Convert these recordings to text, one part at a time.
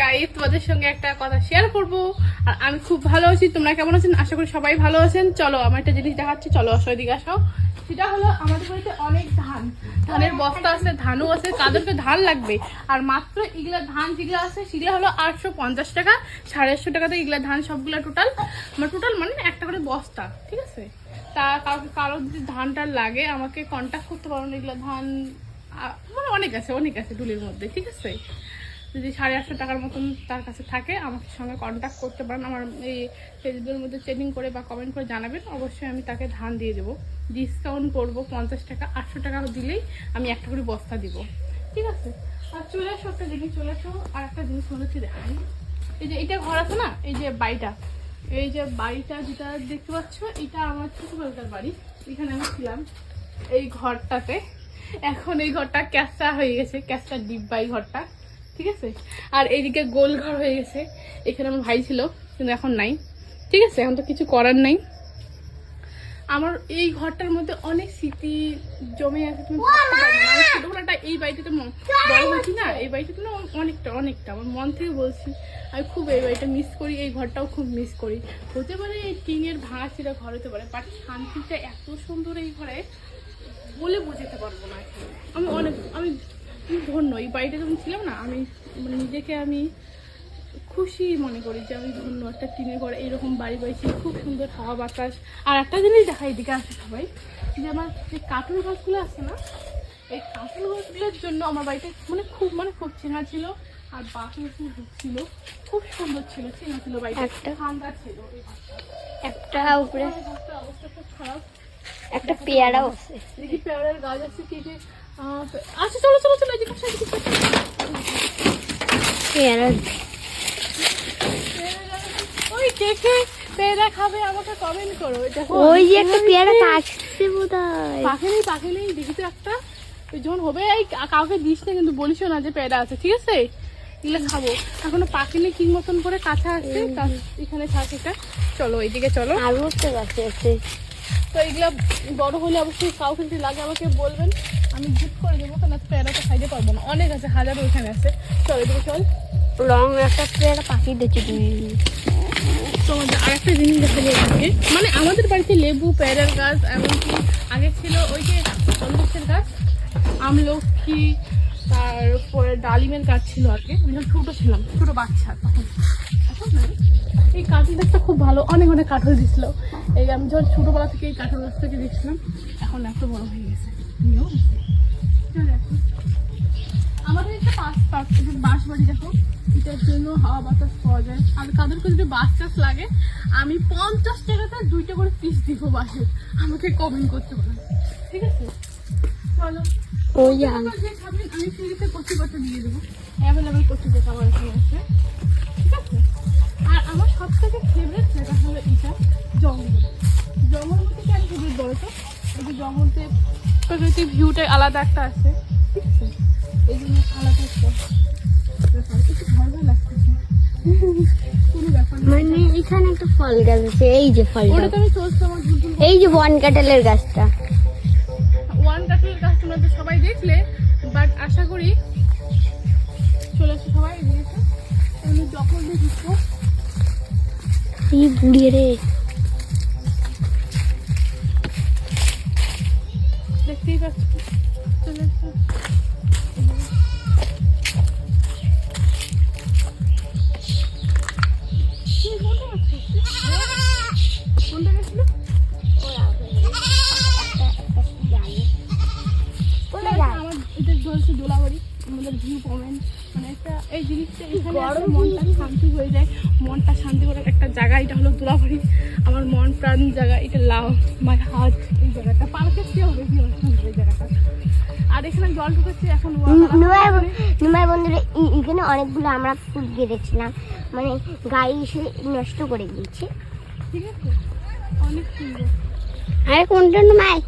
Guys তোমাদের সঙ্গে একটা কথা শেয়ার করব। আর আমি খুব ভালো আছি, তোমরা কেমন আছেন? আশা করি সবাই ভালো আছেন। চলো, আমার একটা জিনিস দেখাচ্ছি, চলো আসো এদিকে আসো। সেটা হলো, আমাদের বাড়িতে অনেক ধান। ধানের বস্তা আছে, ধানও আছে কাদেরকে ধান লাগবে। আর মাত্র এগুলা ধান যেগুলো আছে, সেগুলো হলো আটশো পঞ্চাশ টাকা, সাড়ে আটশো টাকাতে এগুলা ধান সবগুলা টোটাল মানে টোটাল মানে একটা করে বস্তা, ঠিক আছে? তা কাউকে কারও যদি ধানটা লাগে, আমাকে কন্ট্যাক্ট করতে পারো এগুলো ধান। মানে অনেক আছে অনেক আছে ডুলির মধ্যে, ঠিক আছে? যদি সাড়ে আটশো টাকার মতন তার কাছে থাকে, আমাকে সঙ্গে কন্ট্যাক্ট করতে পারেন। আমার এই ফেসবুকের মধ্যে চেটিং করে বা কমেন্ট করে জানাবেন। অবশ্যই আমি তাকে ধান দিয়ে দেবো। ডিসকাউন্ট করব পঞ্চাশ টাকা, আটশো টাকা দিলেই আমি একটা করে বস্তা দিব। ঠিক আছে? আর চলে আসো একটা জিনিস, চলে আসো। আর একটা জিনিস মনে হচ্ছে দেখাই। এই যে এটা ঘর আছে না? এই যে বাড়িটা। এই যে বাড়িটা যেটা দেখতে পাচ্ছ, এটা আমার ছোটবেলাকার বাড়ি। এখানে আমি ছিলাম এই ঘরটাতে। এখন এই ঘরটা ক্যাসা হয়ে গেছে ক্যাসা ডিব্বা এই ঘরটা। ঠিক আছে? আর এইদিকে গোল ঘর হয়ে গেছে। এখানে আমার ভাই ছিল কিন্তু এখন নাই। ঠিক আছে? এখন তো কিছু করার নাই। আমার এই ঘরটার মধ্যে অনেক স্মৃতি জমে আছে। তুমি ছোটবেলাটা এই বাড়িটাতে ম- বড় হয়েছি না? এই বাড়িটাতে না অনেকটা অনেকটা। আমার মন থেকে বলছি আমি খুব এই বাড়িটা মিস করি এই ঘরটাও খুব মিস করি। হতে পারে এই টিনের ভাঙা ছিঁড়া ঘর হতে পারে বাট শান্তিটা এত সুন্দর এই ঘরে বলে বোঝাতে পারব না। আমি অনেক আমি আমি ধন্য এই বাড়িটা যখন ছিলাম না আমি মানে নিজেকে আমি খুশি মনে করি যে আমি ধন্য একটা টিনের ঘরে এইরকম বাড়ি পাইছি খুব সুন্দর হাওয়া বাতাস। আর একটা জিনিস দেখা এদিকে আছে সবাই যে আমার যে কাঠুর গাছগুলো আছে না এই কাঠুর গাছগুলোর জন্য আমার বাড়িতে মানে খুব মানে খুব চেনা ছিল আর বাকি ছিল খুব সুন্দর ছিল চেনা ছিল বাড়িটা একটা- ঠান্ডা ছিল একটা উপরে। অবস্থা খুব খারাপ। একটা পেয়ারাও আছে। দেখি পেয়ারার গাছ আছে কি কি আচ্ছা চলো চলো চলো এদিকে পেয়ারা। ওই কে কে পেয়ারা খাবে আমাকে কমেন্ট করো দেখো। ওই যে একটা পেয়ারা কাটছে বোধ হয় পাখি নেই পাখি নেই দেখি তো একটা? ওই যখন হবে এই কাউকে দিস না কিন্তু বলিস না যে পেয়ারা আছে ঠিক আছে? এগুলো খাব। এখনও পাখি নেই ঠিক মতন করে কাঁচা আছে এখানে থাকে এটা। চলো এইদিকে চলো। আরও একটা গাছে আছে। তো এগুলো বড় হলে অবশ্যই কাউকে যদি লাগে আমাকে বলবেন। আমি গিফট করে দেবো কেন পেয়ারাটা খাইতে পারব না। অনেক আছে হাজারো এখানে আছে। চল এদিকে চল। রং একটা পেয়ারা পাখি দেখছি তুমি। তোমাদের আরেকটা জিনিস দেখাবো আজকে মানে আমাদের বাড়িতে লেবু প্যারার গাছ এমনকি আগে ছিল ওই যে তরমুজের গাছ আমলক্ষী তারপরে ডালিমের গাছ ছিল আগে আমি যখন ছোটো ছিলাম ছোটো বাচ্চা তখন। এখন। এই কাঠল গাছটা খুব ভালো। অনেক অনেক কাঠল দিছিল। এই আমি যখন ছোটোবেলা থেকে এই কাঠল গাছ থেকে দিয়েছিলাম এখন এত বড় হয়ে গেছে। আমাদের একটা পাঁচ পাঁচ বাঁশ বাড়ি দেখো এটার জন্য হাওয়া বাতাস পাওয়া যায়। আর কাদেরকে যদি বাস টাস লাগে আমি পঞ্চাশ টাকাতে দুইটা করে পিস দিব বাসে আমাকে কমেন্ট করতে পারেন ঠিক আছে? চলো ওই আমি ফ্রিতে কচি পাতা দিয়ে দেবো। অ্যাভেলেবেল কচি পাতা আমার এখানে আছে। বলো তো এই যে জঙ্গলতে প্রকৃতির আলাদা একটা আছে। এই জন্য আলাদা একটা। মানে এখানে একটা ফল গাছ আছে এই যে চলছে এই যে বন কাঁঠালের গাছটা। ওয়ান কাঠের গাছ তোমরা তো সবাই দেখলে বাট আশা করি চলে আসো সবাই আমি যখন দেখছ এই বুড়িয়ে রে। এই জিনিসটা এখানে মনটা শান্তি হয়ে যায়। মনটা শান্তি করার একটা জায়গা এটা হলো দোলাবাড়ি আমার মন প্রাণ জায়গা এটা লাভ মাই হার্ট এই জায়গাটা। পার্কের চেয়েও বেশি এই জায়গাটা। আর এখানে জল ঢুকেছে এখন নুমাই নুমাই বন্ধুরা এখানে অনেকগুলো আমরা ফুল গেড়েছিলাম। মানে গাড়ি এসে নষ্ট করে দিয়েছে। ঠিক আছে? অনেক সুন্দর। আরে কোনটা নুমাই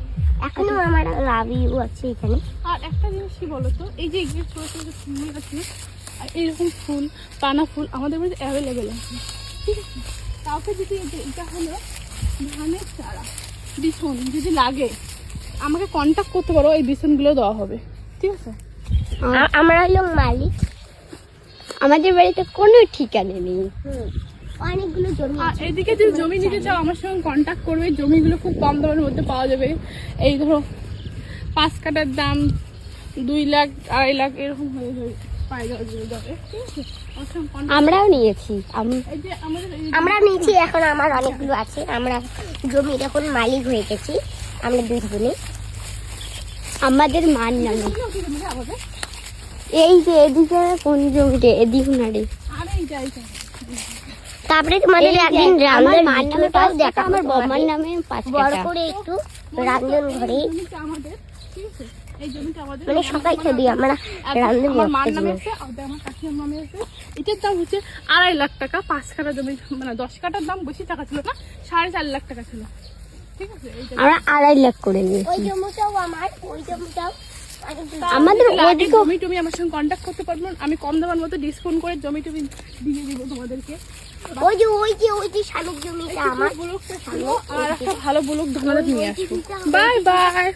এখনও আমার লাভ ইউ আছে এখানে। একটা জিনিস কি বলতো এই যে এগুলো ছোটো ছোটো ফুল আছে আর এইরকম ফুল পানা ফুল আমাদের বাড়িতে অ্যাভেলেবেল আছে। ঠিক আছে? কাউকে যদি এটা হলো ধানের চারা বিছন যদি লাগে আমাকে কন্ট্যাক্ট করতে পারো এই বিছনগুলো দেওয়া হবে। ঠিক আছে? আমরা হলো মালিক। আমাদের বাড়িতে কোনো ঠিকানা নেই। অনেকগুলো জমি আর এদিকে যদি জমি নিতে চাও আমার সঙ্গে কন্ট্যাক্ট করবে। জমিগুলো খুব কম দামের মধ্যে পাওয়া যাবে। এই ধরো পাঁচ কাটার দাম দুই লাখ আড়াই লাখ এরকম হয়ে আমরাও নিয়েছি। আমরা নিয়েছি এখন আমার অনেকগুলো আছে। আমরা জমির এখন মালিক হয়ে গেছি আমরা দুই বোনে। আমাদের মার নামে? এই যে এদিকে কোন জমিতে? এদিক না রে। তারপরে তোমাদের একদিন আমার রান্নার মার নামে টাকা দেখাবো আমার বৌমার নামে পাঁচ বড় করে একটু রান্ধন ঘরে। আমাদের ঠিক আছে? মানে সকাল খেয়ে আমরা আর আমার মার নামে আছে আমার কাকিমার নামে আছে। এটার দাম হচ্ছে আড়াই লাখ টাকা পাঁচ কাটা জমি মানে দশ কাটার দাম বেশি টাকা ছিল না সাড়ে চার লাখ টাকা ছিল। ঠিক আছে? এইটা আমরা আড়াই লাখ করে ওই জমিটাও আমার ওই জমিটাও। আমাদের যদি জমি টমি আমার সঙ্গে কন্ট্যাক্ট করতে পারবেন আমি কম দামের মতো ডিসকাউন্ট করে জমি টমি দিয়ে দিব তোমাদেরকে। ওই যে ওই যে ওই যে শালুক জমিটা আমার। আর একটা ভালো ব্লগ ধন্যবাদ নিয়ে আসব বাই বাই